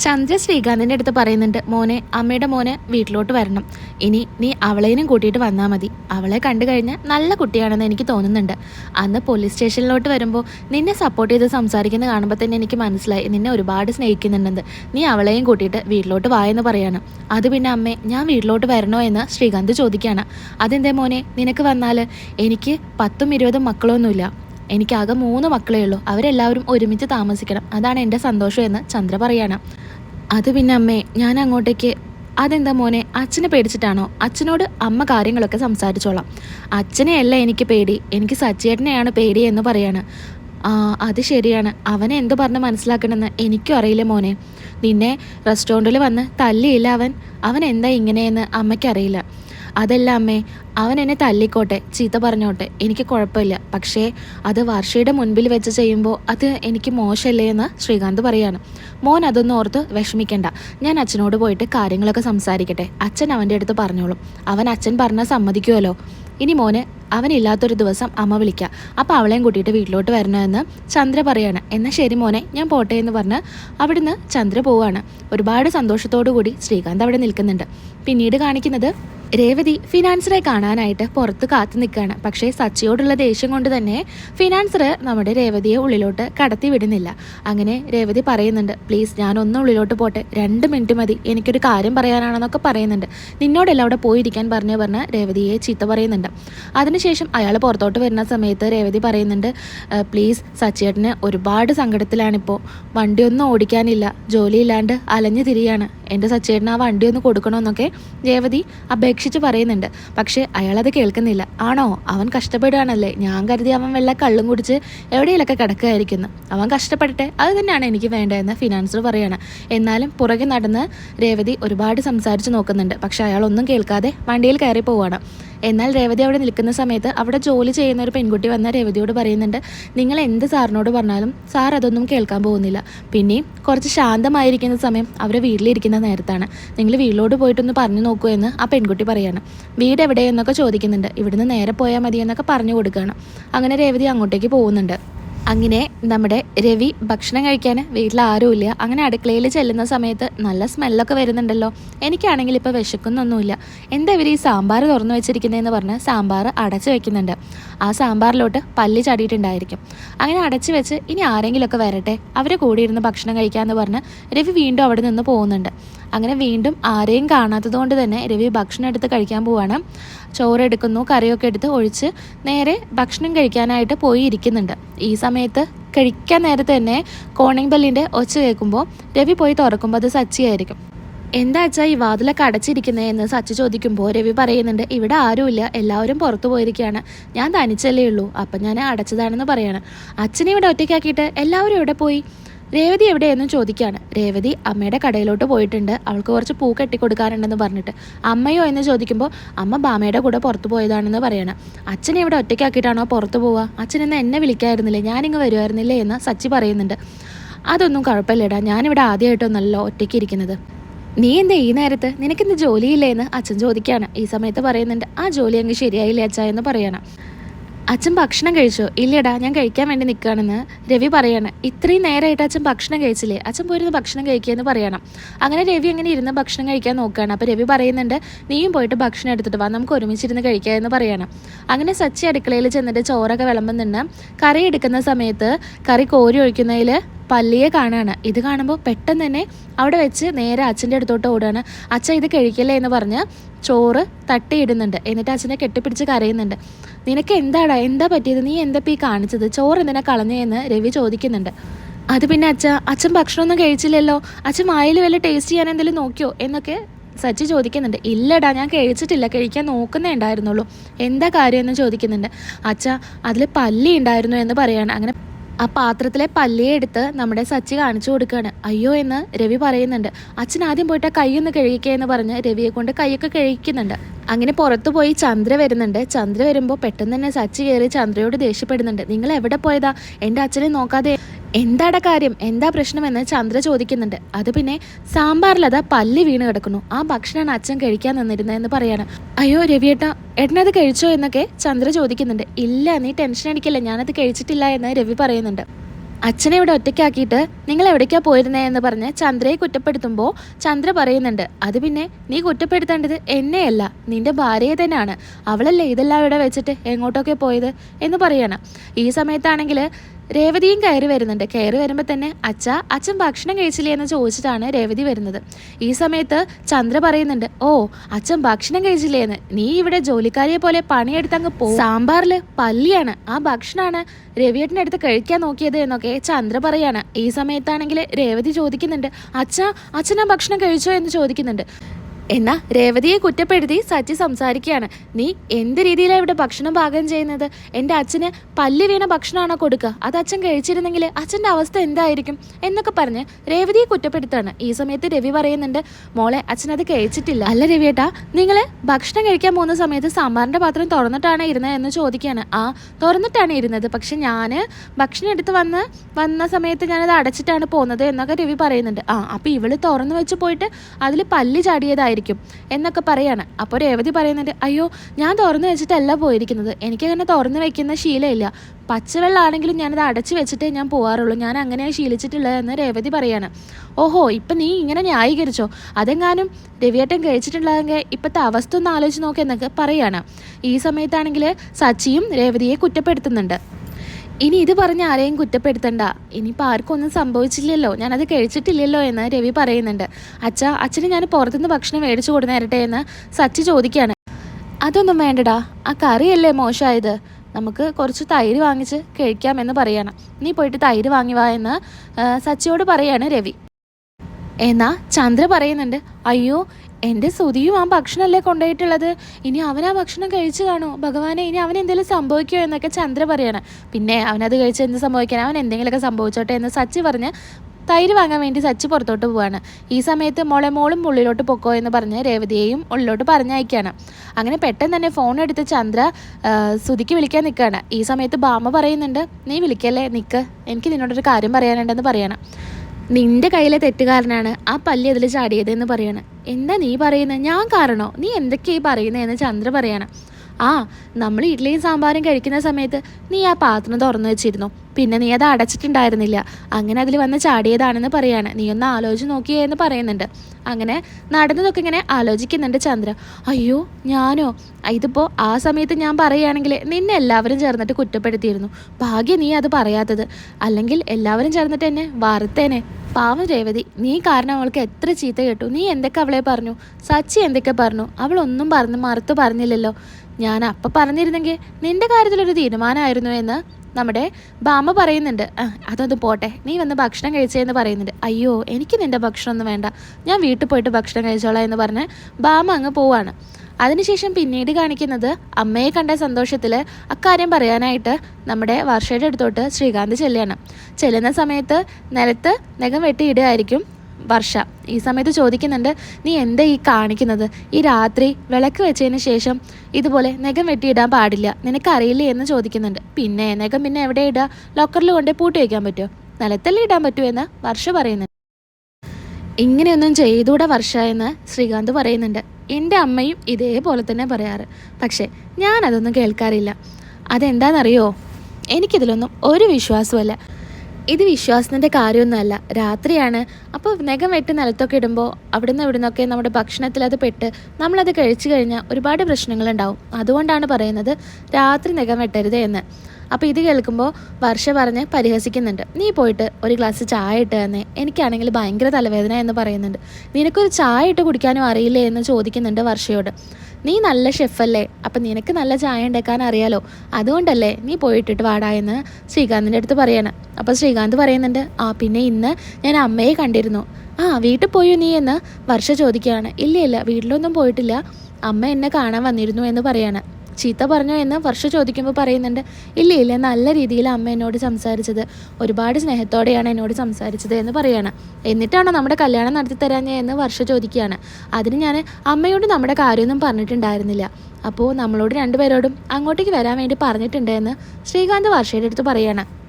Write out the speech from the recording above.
ചന്ദ്ര ശ്രീകാന്തിന്റെ അടുത്ത് പറയുന്നുണ്ട് മോനെ അമ്മയുടെ മോനെ വീട്ടിലോട്ട് വരണം. ഇനി നീ അവളേനും കൂട്ടിയിട്ട് വന്നാൽ മതി. അവളെ കണ്ടു കഴിഞ്ഞാൽ നല്ല കുട്ടിയാണെന്ന് എനിക്ക് തോന്നുന്നുണ്ട്. അന്ന് പോലീസ് സ്റ്റേഷനിലോട്ട് വരുമ്പോൾ നിന്നെ സപ്പോർട്ട് ചെയ്ത് സംസാരിക്കുന്നത് കാണുമ്പോൾ തന്നെ എനിക്ക് മനസ്സിലായി. നിന്നെ ഒരുപാട് സ്നേഹിക്കുന്നുണ്ടെന്ന് നീ അവളെയും കൂട്ടിയിട്ട് വീട്ടിലോട്ട് വായെന്ന് പറയാണ്. അത് പിന്നെ അമ്മേ ഞാൻ വീട്ടിലോട്ട് വരണോ എന്ന് ശ്രീകാന്ത് ചോദിക്കുകയാണ് അതെന്തേ മോനെ നിനക്ക് വന്നാൽ എനിക്ക് പത്തും ഇരുപതും മക്കളൊന്നുമില്ല. എനിക്കാകെ മൂന്ന് മക്കളേ ഉള്ളൂ. അവരെല്ലാവരും ഒരുമിച്ച് താമസിക്കണം. അതാണ് എന്റെ സന്തോഷം എന്ന് ചന്ദ്ര പറയാണ്. അത് പിന്നെ അമ്മേ ഞാൻ അങ്ങോട്ടേക്ക് അതെന്താ മോനെ അച്ഛനെ പേടിച്ചിട്ടാണോ? അച്ഛനോട് അമ്മ കാര്യങ്ങളൊക്കെ സംസാരിച്ചോളാം. അച്ഛനെയല്ല എനിക്ക് പേടി എനിക്ക് സച്ചേട്ടനെയാണ് പേടി എന്ന് പറയാണ്. ആ അത് ശരിയാണ്. അവനെ എന്ത് പറഞ്ഞ് മനസ്സിലാക്കണമെന്ന് എനിക്കും അറിയില്ല മോനെ. നിന്നെ റെസ്റ്റോറന്റിൽ വന്ന് തല്ലിയില്ല അവൻ? അവൻ എന്താ ഇങ്ങനെയെന്ന് അമ്മയ്ക്കറിയില്ല. അതല്ല അമ്മേ അവൻ എന്നെ തല്ലിക്കോട്ടെ ചീത്ത പറഞ്ഞോട്ടെ എനിക്ക് കുഴപ്പമില്ല. പക്ഷേ അത് വർഷയുടെ മുൻപിൽ വെച്ച് ചെയ്യുമ്പോൾ അത് എനിക്ക് മോശമല്ലേ എന്ന് ശ്രീകാന്ത് പറയാണ്. മോൻ അതൊന്നും ഓർത്ത് വിഷമിക്കണ്ട. ഞാൻ അച്ഛനോട് പോയിട്ട് കാര്യങ്ങളൊക്കെ സംസാരിക്കട്ടെ. അച്ഛൻ അവന്റെ അടുത്ത് പറഞ്ഞോളും. അവൻ അച്ഛൻ പറഞ്ഞാൽ സമ്മതിക്കുമല്ലോ ഇനി മോന് അവനില്ലാത്തൊരു ദിവസം അമ്മ വിളിക്കുക അപ്പോൾ അവളെയും കൂട്ടിയിട്ട് വീട്ടിലോട്ട് വരണമെന്ന് ചന്ദ്ര പറയാണ്. എന്നാൽ ശരി മോനെ ഞാൻ പോട്ടെ എന്ന് പറഞ്ഞ് അവിടുന്ന് ചന്ദ്ര പോവാണ്. ഒരുപാട് സന്തോഷത്തോടു കൂടി ശ്രീകാന്ത് അവിടെ നിൽക്കുന്നുണ്ട്. പിന്നീട് കാണിക്കുന്നത് രേവതി ഫിനാൻസറെ കാണാനായിട്ട് പുറത്ത് കാത്തു നിൽക്കുകയാണ് പക്ഷേ സച്ചിയോടുള്ള ദേഷ്യം കൊണ്ട് തന്നെ ഫിനാൻസർ നമ്മുടെ രേവതിയെ ഉള്ളിലോട്ട് കടത്തി വിടുന്നില്ല. അങ്ങനെ രേവതി പറയുന്നുണ്ട് പ്ലീസ് ഞാനൊന്ന് ഉള്ളിലോട്ട് പോട്ടെ. രണ്ട് മിനിറ്റ് മതി. എനിക്കൊരു കാര്യം പറയാനാണെന്നൊക്കെ പറയുന്നുണ്ട്. നിന്നോടല്ല അവിടെ പോയിരിക്കാൻ പറഞ്ഞു പറഞ്ഞ് രേവതിയെ ചീത്ത പറയുന്നുണ്ട്. അതിനുശേഷം അയാൾ പുറത്തോട്ട് വരുന്ന സമയത്ത് രേവതി പറയുന്നുണ്ട് പ്ലീസ് സച്ചിയേട്ടന് ഒരുപാട് സങ്കടത്തിലാണിപ്പോൾ വണ്ടിയൊന്നും ഓടിക്കാനില്ല. ജോലിയില്ലാണ്ട് അലഞ്ഞു തിരിയാണ്. എന്റെ സച്ചിയേട്ടന് ആ വണ്ടി ഒന്ന് കൊടുക്കണമെന്നൊക്കെ രേവതി അപേക്ഷിച്ച് പറയുന്നുണ്ട്. പക്ഷേ അയാളത് കേൾക്കുന്നില്ല. ആണോ? അവൻ കഷ്ടപ്പെടുകയാണല്ലേ? ഞാൻ കരുതി അവൻ വെള്ള കള്ളും കുടിച്ച് എവിടെയെങ്കിലൊക്കെ കിടക്കുകയായിരിക്കുന്നു. അവൻ കഷ്ടപ്പെടട്ടെ. അത് തന്നെയാണ് എനിക്ക് വേണ്ടതെന്ന് ഫിനാൻസർ പറയാണ്. എന്നാലും പുറകെ നടന്ന് രേവതി ഒരുപാട് സംസാരിച്ച് നോക്കുന്നുണ്ട്. പക്ഷെ അയാളൊന്നും കേൾക്കാതെ വണ്ടിയിൽ കയറി പോവാണ് എന്നാൽ രേവതി അവിടെ നിൽക്കുന്ന സമയത്ത് അവിടെ ജോലി ചെയ്യുന്ന ഒരു പെൺകുട്ടി വന്ന രേവതിയോട് പറയുന്നുണ്ട് നിങ്ങൾ എന്ത് സാറിനോട് പറഞ്ഞാലും സാർ അതൊന്നും കേൾക്കാൻ പോകുന്നില്ല. പിന്നെയും കുറച്ച് ശാന്തമായിരിക്കുന്ന സമയം അവരെ വീട്ടിലിരിക്കുന്ന നേരത്താണ്. നിങ്ങൾ വീട്ടിലോട്ട് പോയിട്ടൊന്ന് പറഞ്ഞു നോക്കൂ എന്ന് ആ പെൺകുട്ടി പറയാണ്. വീട് എവിടെയെന്നൊക്കെ ചോദിക്കുന്നുണ്ട്. ഇവിടുന്ന് നേരെ പോയാൽ മതി എന്നൊക്കെ പറഞ്ഞു കൊടുക്കുകയാണ്. അങ്ങനെ രേവതി അങ്ങോട്ടേക്ക് പോകുന്നുണ്ട്. അങ്ങനെ നമ്മുടെ രവി ഭക്ഷണം കഴിക്കാൻ വീട്ടിൽ ആരുമില്ല. അങ്ങനെ അടുക്കളയിൽ ചെല്ലുന്ന സമയത്ത് നല്ല സ്മെല്ലൊക്കെ വരുന്നുണ്ടല്ലോ. എനിക്കാണെങ്കിൽ ഇപ്പോൾ വിശക്കുന്നൊന്നുമില്ല. എന്താ ഇവർ ഈ സാമ്പാർ തുറന്നു വെച്ചിരിക്കുന്നതെന്ന് പറഞ്ഞ് സാമ്പാർ അടച്ചു വെക്കുന്നുണ്ട്. ആ സാമ്പാറിലോട്ട് പല്ലി ചാടിയിട്ടുണ്ടായിരിക്കും. അങ്ങനെ അടച്ചു വെച്ച് ഇനി ആരെങ്കിലുമൊക്കെ വരട്ടെ. അവരെ കൂടി ഇരുന്ന് ഭക്ഷണം കഴിക്കാമെന്ന് പറഞ്ഞ് രവി വീണ്ടും അവിടെ നിന്ന് പോകുന്നുണ്ട്. അങ്ങനെ വീണ്ടും ആരെയും കാണാത്തത് കൊണ്ട് തന്നെ രവി ഭക്ഷണം എടുത്ത് കഴിക്കാൻ പോവാണ്. ചോറെടുക്കുന്നു കറിയൊക്കെ എടുത്ത് ഒഴിച്ച് നേരെ ഭക്ഷണം കഴിക്കാനായിട്ട് പോയി ഇരിക്കുന്നുണ്ട് ഈ സമയത്ത് കഴിക്കാൻ നേരത്തെ തന്നെ കോണിംഗ് ബെല്ലിന്റെ ഒച്ച കേൾക്കുമ്പോൾ രവി പോയി തുറക്കുമ്പോൾ അത് സച്ചിയായിരിക്കും. എന്താ വെച്ചാൽ ഈ വാതിലൊക്കെ അടച്ചിരിക്കുന്നത് എന്ന് സച്ചി ചോദിക്കുമ്പോൾ രവി പറയുന്നുണ്ട് ഇവിടെ ആരുമില്ല എല്ലാവരും പുറത്തു പോയിരിക്കുകയാണ്. ഞാൻ തനിച്ചല്ലേ ഉള്ളൂ അപ്പം ഞാൻ അടച്ചതാണെന്ന് പറയാണ്. അച്ഛനെ ഇവിടെ ഒറ്റയ്ക്കാക്കിയിട്ട് എല്ലാവരും ഇവിടെ പോയി? രേവതി എവിടെയെന്ന് ചോദിക്കുകയാണ് രേവതി അമ്മയുടെ കടയിലോട്ട് പോയിട്ടുണ്ട്. അവൾക്ക് കുറച്ച് പൂ കെട്ടിക്കൊടുക്കാറുണ്ടെന്ന് പറഞ്ഞിട്ട്. അമ്മയോ എന്ന് ചോദിക്കുമ്പോൾ അമ്മ ബാമയുടെ കൂടെ പുറത്തു പോയതാണെന്ന് പറയണം. അച്ഛനെ ഇവിടെ ഒറ്റയ്ക്കാക്കിയിട്ടാണോ പുറത്തു പോവുക? അച്ഛനെന്ന് എന്നെ വിളിക്കായിരുന്നില്ലേ? ഞാനിങ്ങ് വരുമായിരുന്നില്ലേ എന്ന് സച്ചി പറയുന്നുണ്ട്. അതൊന്നും കുഴപ്പമില്ലടാ. ഞാനിവിടെ ആദ്യമായിട്ടൊന്നല്ലോ ഒറ്റയ്ക്ക് ഇരിക്കുന്നത്. നീ എന്താ ഈ നേരത്ത്? നിനക്കിന്ന് ജോലിയില്ലേ എന്ന് അച്ഛൻ ചോദിക്കുകയാണ് ഈ സമയത്ത് പറയുന്നുണ്ട് ആ ജോലി അങ്ങ് ശരിയായില്ലേ അച്ഛ? എന്ന് പറയണം. അച്ഛൻ ഭക്ഷണം കഴിച്ചോ? ഇല്ലടാ ഞാൻ കഴിക്കാൻ വേണ്ടി നിൽക്കുകയാണെന്ന് രവി പറയാണ്. ഇത്രയും നേരമായിട്ട് അച്ഛൻ ഭക്ഷണം കഴിച്ചില്ലേ? അച്ഛൻ പോയിരുന്ന് ഭക്ഷണം കഴിക്കുകയെന്ന് പറയണം. അങ്ങനെ രവി അങ്ങനെ ഇരുന്ന് ഭക്ഷണം കഴിക്കാൻ നോക്കുകയാണ് അപ്പോൾ രവി പറയുന്നുണ്ട് നീയും പോയിട്ട് ഭക്ഷണം എടുത്തിട്ട് വാ നമുക്ക് ഒരുമിച്ചിരുന്ന് കഴിക്കുക എന്ന് പറയണം. അങ്ങനെ സച്ചി അടുക്കളയിൽ ചെന്നിട്ട് ചോറൊക്കെ വിളമ്പുന്നുണ്ട്. കറി എടുക്കുന്ന സമയത്ത് കറി കോരി ഒഴിക്കുന്നതിൽ പല്ലിയെ കാണാണ്. ഇത് കാണുമ്പോൾ പെട്ടെന്ന് തന്നെ അവിടെ വെച്ച് നേരെ അച്ഛന്റെ അടുത്തോട്ട് ഓടുകയാണ്. അച്ഛൻ ഇത് കഴിക്കല്ലേ? എന്ന് പറഞ്ഞ് ചോറ് തട്ടിയിടുന്നുണ്ട്. എന്നിട്ട് അച്ഛനെ കെട്ടിപ്പിടിച്ച് കരയുന്നുണ്ട്. നിനക്ക് എന്താടാ എന്താ പറ്റിയത്? നീ എന്താ ഈ കാണിച്ചത്? ചോറ് എന്തിനാ കളഞ്ഞതെന്ന് രവി ചോദിക്കുന്നുണ്ട്. അത് പിന്നെ അച്ഛ അച്ഛൻ ഭക്ഷണമൊന്നും കഴിച്ചില്ലല്ലോ. അച്ഛൻ വായിൽ വല്ല ടേസ്റ്റ് ചെയ്യാൻ എന്തെങ്കിലും നോക്കിയോ? എന്നൊക്കെ സച്ചി ചോദിക്കുന്നുണ്ട്. ഇല്ലടാ ഞാൻ കഴിച്ചിട്ടില്ല. കഴിക്കാൻ നോക്കുന്നേ ഉണ്ടായിരുന്നുള്ളൂ. എന്താ കാര്യം എന്ന് ചോദിക്കുന്നുണ്ട്. അച്ഛ അതിൽ പല്ലി ഉണ്ടായിരുന്നു എന്ന് പറയാണ്. അങ്ങനെ ആ പാത്രത്തിലെ പല്ലിയെ എടുത്ത് നമ്മുടെ സച്ചി കാണിച്ചു കൊടുക്കുകയാണ്. അയ്യോ എന്ന് രവി പറയുന്നുണ്ട്. അച്ഛൻ ആദ്യം പോയിട്ട് കൈയൊന്ന് കഴിക്കുക എന്ന് പറഞ്ഞ് രവിയെ കൊണ്ട് കൈയൊക്കെ കഴുകിക്കുന്നുണ്ട്. അങ്ങനെ പുറത്തു പോയി ചന്ദ്ര വരുന്നുണ്ട്. ചന്ദ്ര വരുമ്പോൾ പെട്ടെന്ന് തന്നെ സച്ചി കയറി ചന്ദ്രയോട് ദേഷ്യപ്പെടുന്നുണ്ട്. നിങ്ങൾ എവിടെ പോയതാ? എന്റെ അച്ഛനെ നോക്കാതെ എന്താടാ കാര്യം? എന്താ പ്രശ്നമെന്ന് ചന്ദ്ര ചോദിക്കുന്നുണ്ട്. അത് പിന്നെ സാമ്പാറിലതാ പല്ല് വീണ് കിടക്കുന്നു. ആ ഭക്ഷണമാണ് അച്ഛൻ കഴിക്കാൻ നിന്നിരുന്നതെന്ന് പറയാണ്. അയ്യോ രവിയേട്ട ഏട്ടനത് കഴിച്ചോ എന്നൊക്കെ ചന്ദ്ര ചോദിക്കുന്നുണ്ട്. ഇല്ല നീ ടെൻഷൻ അടിക്കില്ല. ഞാനത് കഴിച്ചിട്ടില്ല എന്ന് രവി പറയുന്നുണ്ട്. അച്ഛനെ ഇവിടെ ഒറ്റയ്ക്കാക്കിയിട്ട് നിങ്ങൾ എവിടേക്കാ പോയിരുന്നേ എന്ന് പറഞ്ഞ് ചന്ദ്രയെ കുറ്റപ്പെടുത്തുമ്പോൾ ചന്ദ്ര പറയുന്നുണ്ട് അത് പിന്നെ നീ കുറ്റപ്പെടുത്തേണ്ടത് എന്നെയല്ല. നിന്റെ ഭാര്യയെ തന്നെയാണ്. അവളല്ലേ ഇതെല്ലാം ഇവിടെ വെച്ചിട്ട് എങ്ങോട്ടൊക്കെ പോയത്? എന്ന് പറയാണ്. ഈ സമയത്താണെങ്കിൽ രേവതിയും കയറി വരുന്നുണ്ട്. കയറി വരുമ്പോൾ തന്നെ അച്ഛ അച്ഛൻ ഭക്ഷണം കഴിച്ചില്ലേ എന്ന് ചോദിച്ചിട്ടാണ് രേവതി വരുന്നത്. ഈ സമയത്ത് ചന്ദ്ര പറയുന്നുണ്ട് ഓ അച്ഛൻ ഭക്ഷണം കഴിച്ചില്ലേ എന്ന്. നീ ഇവിടെ ജോലിക്കാരിയെ പോലെ പണിയെടുത്ത് അങ്ങ് പോ. സാമ്പാറിൽ പല്ലിയാണ്. ആ ഭക്ഷണമാണ് രവിയേട്ടന്റെ അടുത്ത് കഴിക്കാൻ നോക്കിയത് എന്നൊക്കെ ചന്ദ്ര പറയാണ്. ഈ സമയത്താണെങ്കിൽ രേവതി ചോദിക്കുന്നുണ്ട് അച്ഛ അച്ഛൻ ആ ഭക്ഷണം കഴിച്ചോ? എന്ന് ചോദിക്കുന്നുണ്ട്. എന്നാ രേവതിയെ കുറ്റപ്പെടുത്തി സച്ചി സംസാരിക്കുകയാണ്. നീ എന്ത് രീതിയിലാണ് ഇവിടെ ഭക്ഷണം പാകം ചെയ്യുന്നത്? എന്റെ അച്ഛന് പല്ല് വീണ ഭക്ഷണമാണോ കൊടുക്കുക? അത് അച്ഛൻ കഴിച്ചിരുന്നെങ്കിൽ അച്ഛന്റെ അവസ്ഥ എന്തായിരിക്കും? എന്നൊക്കെ പറഞ്ഞ് രേവതിയെ കുറ്റപ്പെടുത്താണ് ഈ സമയത്ത് രവി പറയുന്നുണ്ട് മോളെ അച്ഛനത് കഴിച്ചിട്ടില്ല. അല്ല രവിയേട്ടാ നിങ്ങൾ ഭക്ഷണം കഴിക്കാൻ പോകുന്ന സമയത്ത് സാമ്പാറിന്റെ പാത്രം തുറന്നിട്ടാണ് ഇരുന്നത് എന്ന് ചോദിക്കുകയാണ്. ആ തുറന്നിട്ടാണ് ഇരുന്നത്. പക്ഷെ ഞാൻ ഭക്ഷണം എടുത്ത് വന്ന് വന്ന സമയത്ത് ഞാനത് അടച്ചിട്ടാണ് പോകുന്നത് എന്നൊക്കെ രവി പറയുന്നുണ്ട്. ആ അപ്പോൾ ഇവൾ തുറന്നു വെച്ച് പോയിട്ട് അതിൽ പല്ല് ചാടിയതായിരിക്കും എന്നൊക്കെ പറയാണ്. അപ്പോൾ രേവതി പറയുന്നുണ്ട് അയ്യോ ഞാൻ തുറന്നു വെച്ചിട്ടല്ല പോയിരിക്കുന്നത്. എനിക്കങ്ങനെ തുറന്നു വെക്കുന്ന ശീലമില്ല. പച്ചവെള്ളമാണെങ്കിലും ഞാനത് അടച്ചു വെച്ചിട്ടേ ഞാൻ പോകാറുള്ളൂ ഞാൻ അങ്ങനെ ശീലിച്ചിട്ടുള്ളത് എന്ന് രേവതി പറയാണ്. ഓഹോ ഇപ്പം നീ ഇങ്ങനെ ന്യായീകരിച്ചോ? അതെങ്ങാനും രവിയേട്ടൻ കഴിച്ചിട്ടുള്ളതെങ്കിൽ ഇപ്പോഴത്തെ അവസ്ഥ ഒന്ന് ആലോചിച്ച് നോക്ക് എന്നൊക്കെ പറയാണ്. ഈ സമയത്താണെങ്കിൽ സച്ചിയും രേവതിയെ കുറ്റപ്പെടുത്തുന്നുണ്ട്. ഇനി ഇത് പറഞ്ഞ് ആരെയും കുറ്റപ്പെടുത്തണ്ട. ഇനിയിപ്പോൾ ആർക്കും ഒന്നും സംഭവിച്ചില്ലല്ലോ. ഞാനത് കഴിച്ചിട്ടില്ലല്ലോ എന്ന് രവി പറയുന്നുണ്ട്. അച്ഛ അച്ഛന് ഞാൻ പുറത്തുനിന്ന് ഭക്ഷണം മേടിച്ചു കൊടുത്തു എന്ന് സച്ചി ചോദിക്കുകയാണ് അതൊന്നും വേണ്ടടാ. ആ കറിയല്ലേ മോശമായത്. നമുക്ക് കുറച്ച് തൈര് വാങ്ങിച്ച് കഴിക്കാമെന്ന് പറയണം. നീ പോയിട്ട് തൈര് വാങ്ങി വാ എന്ന് സച്ചിയോട് പറയാണ് രവി. എന്നാ ചന്ദ്ര പറയുന്നുണ്ട് അയ്യോ എന്റെ സുതിയും ആ ഭക്ഷണമല്ലേ കൊണ്ടുപോയിട്ടുള്ളത്? ഇനി അവൻ ആ ഭക്ഷണം കഴിച്ചു കാണൂ ഭഗവാനെ ഇനി അവൻ എന്തെങ്കിലും സംഭവിക്കുമോ എന്നൊക്കെ ചന്ദ്ര പറയണം. പിന്നെ അവനത് കഴിച്ച് എന്ത് സംഭവിക്കാൻ? അവൻ എന്തെങ്കിലുമൊക്കെ സംഭവിച്ചോട്ടെ എന്ന് സച്ചി പറഞ്ഞ് തൈര് വാങ്ങാൻ വേണ്ടി സച്ചി പുറത്തോട്ട് പോവാണ്. ഈ സമയത്ത് മോളെ മോളും ഉള്ളിലോട്ട് പൊക്കോ എന്ന് പറഞ്ഞ് രേവതിയെയും ഉള്ളിലോട്ട് പറഞ്ഞയക്കാണ്. അങ്ങനെ പെട്ടെന്ന് തന്നെ ഫോൺ എടുത്ത് ചന്ദ്ര സുധിക്ക് വിളിക്കാൻ നിൽക്കുകയാണ് ഈ സമയത്ത് ബാമ പറയുന്നുണ്ട് നീ വിളിക്കല്ലേ? നിൽക്ക് എനിക്ക് നിന്നോടൊരു കാര്യം പറയാനുണ്ടെന്ന് പറയണം. നിന്റെ കയ്യിലെ തെറ്റുകാരനാണ് ആ പല്ലി അതിൽ ചാടിയത് എന്ന് പറയണം. എന്താ നീ പറയുന്നത് ഞാൻ കാരണോ? നീ എന്തൊക്കെയായി പറയുന്നത് എന്ന് ചന്ദ്ര പറയണം. ആ നമ്മൾ ഇഡ്ഡലിയും സാമ്പാറും കഴിക്കുന്ന സമയത്ത് നീ ആ പാത്രം തുറന്നു വെച്ചിരുന്നു. പിന്നെ നീ അത് അടച്ചിട്ടുണ്ടായിരുന്നില്ല. അങ്ങനെ അതിൽ വന്ന് ചാടിയതാണെന്ന് പറയാണ്. നീ ഒന്ന് ആലോചിച്ച് നോക്കിയേ എന്ന് പറയുന്നുണ്ട്. അങ്ങനെ നടന്നതൊക്കെ ഇങ്ങനെ ആലോചിക്കുന്നുണ്ട് ചന്ദ്ര. അയ്യോ ഞാനോ? ഇതിപ്പോൾ ആ സമയത്ത് ഞാൻ പറയുകയാണെങ്കിൽ നിന്നെ എല്ലാവരും ചേർന്നിട്ട് കുറ്റപ്പെടുത്തിയിരുന്നു. ഭാഗ്യം നീ അത് പറയാത്തത്. അല്ലെങ്കിൽ എല്ലാവരും ചേർന്നിട്ട് എന്നെ വാർത്തേനെ പാവം രേവതി നീ കാരണം അവൾക്ക് എത്ര ചീത്ത കേട്ടു. നീ എന്തൊക്കെ അവളെ പറഞ്ഞു? സച്ചി എന്തൊക്കെ പറഞ്ഞു? അവളൊന്നും പറഞ്ഞു മറുത്തു പറഞ്ഞില്ലല്ലോ. ഞാൻ അപ്പം പറഞ്ഞിരുന്നെങ്കിൽ നിന്റെ കാര്യത്തിലൊരു തീരുമാനമായിരുന്നു എന്ന് നമ്മുടെ ബാമ പറയുന്നുണ്ട്. "ആ, അതൊന്ന് പോട്ടെ. നീ വന്ന് ഭക്ഷണം കഴിച്ചേന്ന് പറയുന്നുണ്ട്. അയ്യോ എനിക്ക് നിന്റെ ഭക്ഷണമൊന്നും വേണ്ട. ഞാൻ വീട്ടിൽ പോയിട്ട് ഭക്ഷണം കഴിച്ചോളാം എന്ന് പറഞ്ഞ് ബാമ അങ്ങ് പോവാണ്. അതിനുശേഷം പിന്നീട് കാണിക്കുന്നത് അമ്മയെ കണ്ട സന്തോഷത്തിൽ അക്കാര്യം പറയാനായിട്ട് നമ്മുടെ വർഷയുടെ അടുത്തോട്ട് ശ്രീകാന്ത് ചെല്ലുകയാണ്. ചെല്ലുന്ന സമയത്ത് നിലത്ത് നഖം വെട്ടിയിടുകയായിരിക്കും. വർഷ. ഈ സമയത്ത് ചോദിക്കുന്നുണ്ട് നീ എന്താ ഈ കാണിക്കുന്നത്? ഈ രാത്രി വിളക്ക് വെച്ചതിന് ശേഷം ഇതുപോലെ നഖം വെട്ടിയിടാൻ പാടില്ല. നിനക്കറിയില്ലേ? എന്ന് ചോദിക്കുന്നുണ്ട്. പിന്നെ നഖം പിന്നെ എവിടെ ഇടാ? ലോക്കറിൽ കൊണ്ടേ പൂട്ടി വയ്ക്കാൻ പറ്റുമോ? നിലത്തല്ലേ ഇടാൻ പറ്റുമോ എന്ന് വർഷ പറയുന്നുണ്ട്. ഇങ്ങനെയൊന്നും ചെയ്തൂടെ വർഷ എന്ന് ശ്രീകാന്ത് പറയുന്നുണ്ട്. എന്റെ അമ്മയും ഇതേപോലെ തന്നെ പറയാറ്. പക്ഷേ ഞാനതൊന്നും കേൾക്കാറില്ല. അതെന്താണെന്നറിയോ എനിക്കിതിലൊന്നും ഒരു വിശ്വാസമല്ല ഇത് വിശ്വാസത്തിന്റെ കാര്യമൊന്നുമല്ല. രാത്രിയാണ്. അപ്പോൾ നഖം വെട്ടി നിലത്തൊക്കെ ഇടുമ്പോൾ അവിടുന്ന് ഇവിടുന്നൊക്കെ നമ്മുടെ ഭക്ഷണത്തിൽ അത് പെട്ട് നമ്മളത് കഴിച്ചു കഴിഞ്ഞാൽ ഒരുപാട് പ്രശ്നങ്ങളുണ്ടാവും. അതുകൊണ്ടാണ് പറയുന്നത് രാത്രി നഖം വെട്ടരുത് എന്ന്. അപ്പോൾ ഇത് കേൾക്കുമ്പോൾ വർഷ പറഞ്ഞ് പരിഹസിക്കുന്നുണ്ട്. നീ പോയിട്ട് ഒരു ഗ്ലാസ് ചായ ഇട്ട് തന്നെ. എനിക്കാണെങ്കിൽ ഭയങ്കര തലവേദന എന്ന് പറയുന്നുണ്ട്. നിനക്കൊരു ചായ ഇട്ട് കുടിക്കാനും അറിയില്ലേ? എന്ന് ചോദിക്കുന്നുണ്ട് വർഷയോട്. നീ നല്ല ഷെഫല്ലേ? അപ്പം നിനക്ക് നല്ല ചായ ഉണ്ടാക്കാൻ അറിയാലോ. അതുകൊണ്ടല്ലേ നീ പോയിട്ടിട്ട് വാടാ എന്ന് ശ്രീകാന്തിന്റെ അടുത്ത് പറയാണ്. അപ്പോൾ ശ്രീകാന്ത് പറയുന്നുണ്ട് ആ പിന്നെ ഇന്ന് ഞാൻ അമ്മയെ കണ്ടിരുന്നു. ആ വീട്ടിൽ പോയോ നീ എന്ന്? വർഷ ചോദിക്കുകയാണ്. ഇല്ല ഇല്ല വീട്ടിലൊന്നും പോയിട്ടില്ല. അമ്മ എന്നെ കാണാൻ വന്നിരുന്നു എന്ന് പറയാണ്. ചീത്ത പറഞ്ഞോ എന്ന് വർഷ ചോദിക്കുമ്പോൾ പറയുന്നുണ്ട് ഇല്ല ഇല്ല നല്ല രീതിയിൽ അമ്മ എന്നോട് സംസാരിച്ചത്. ഒരുപാട് സ്നേഹത്തോടെയാണ് എന്നോട് സംസാരിച്ചത് എന്ന് പറയാണ്. എന്നിട്ടാണോ നമ്മുടെ കല്യാണം നടത്തി തരാഞ്ഞ എന്ന് വർഷ ചോദിക്കുകയാണ്. അതിന് ഞാൻ അമ്മയോട് നമ്മുടെ കാര്യമൊന്നും പറഞ്ഞിട്ടുണ്ടായിരുന്നില്ല. അപ്പോൾ നമ്മളോട് രണ്ടുപേരോടും അങ്ങോട്ടേക്ക് വരാൻ വേണ്ടി പറഞ്ഞിട്ടുണ്ട് എന്ന് ശ്രീകാന്ത് വർഷയുടെ അടുത്ത് പറയാണ്.